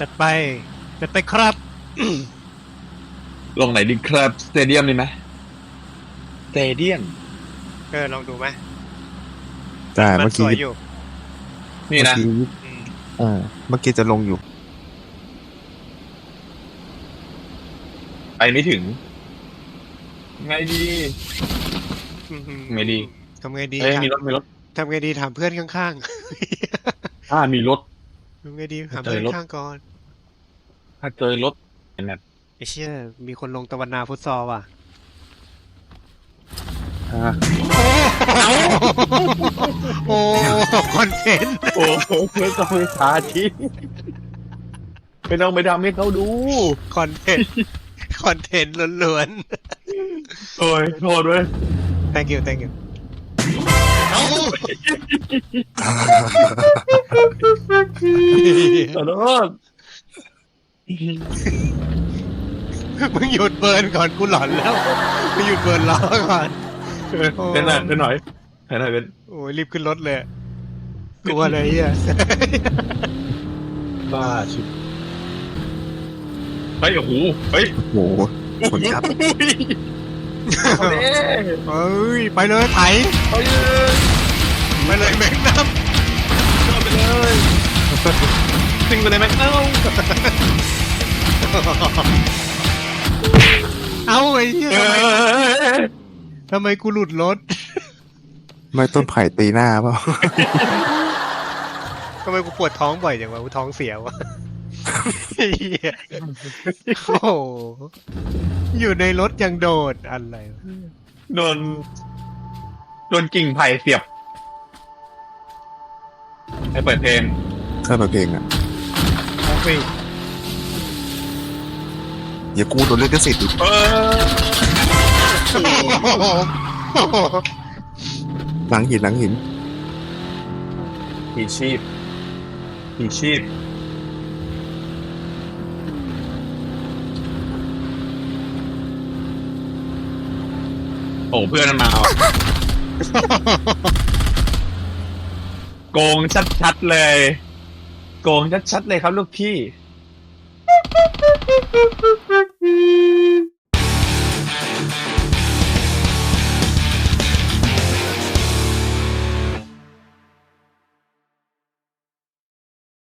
จัดไป จัดไปครับ ลงไหนดีครับสเตเดียมนี่ไหมสเตเดียมเออลองดูไหมแต่มัเมื่อสกี้วยอยู่นี่นะ เมื่อกี้อืมเออเมื่อกี้จะลงอยู่ ไปไม่ถึง ไงดี อื้อหือไงดี ทำไงดีเอ้ยถามมีรถมีรถทำไงดีถามเพื่อนข้างอ่ามีรถ ๆทำไงดีถามเจอเพื่อนรถข้างก่อน ถ้าเจอรถแบบไอ้เชี่ยมีคนลงตะวันนาฟุตซอลว่ะอ่าโอ้คอนเทนต์โอ้โหไม่ต้องไปสาธิตไม่ต้องไปทำให้เขาดู คอนเทนต์คอนเทนต์ล้วนโอ้ยโทษด้วยๆ thank you thank you ขอโทษ มึงหยุดเบิร์นก่อนกูหลอนแล้วมึงหยุดเบิร์นล้อก่อนโอ้เป็นหน่อยเป็นหน่อยเป็นหน่อยเป็นโอ้ยรีบขึ้นรถเลยกลัวเลยเฮียบ้าชิบเฮ้ยโอ้โหเฮ้ยโอ้โหคนขับเอาดิเอ้ยไปเลยไถเอาดิไปเลยแม็กนัมเอาไปเลย ซิงไปเลยแม็กเอ้าเอาไอ้เหี้ยเอทำไมอทำไมกูหลุดรถไม่ต้นไผ่ตีหน้าเปล่าทำไมกูปวดท้องบ่อยจังวะกูท้องเสียวะไอ้เหี้ยโอ้โหอยู่ในรถยังโดดอะไรวะโดน โดนกิ่งไผ่เสียบให้เปิดเพลงเครื่องเปิดเพลงอะ โอ้ยอย่ากูโดนเล่นกสิทธิ์อีกเออโอ้โหหลังหินหลังหินผีชีพผีชีพโอ้เพื่อนมันมาว่ะโกงชัดๆเลย โกงชัดๆเลยครับลูกพี่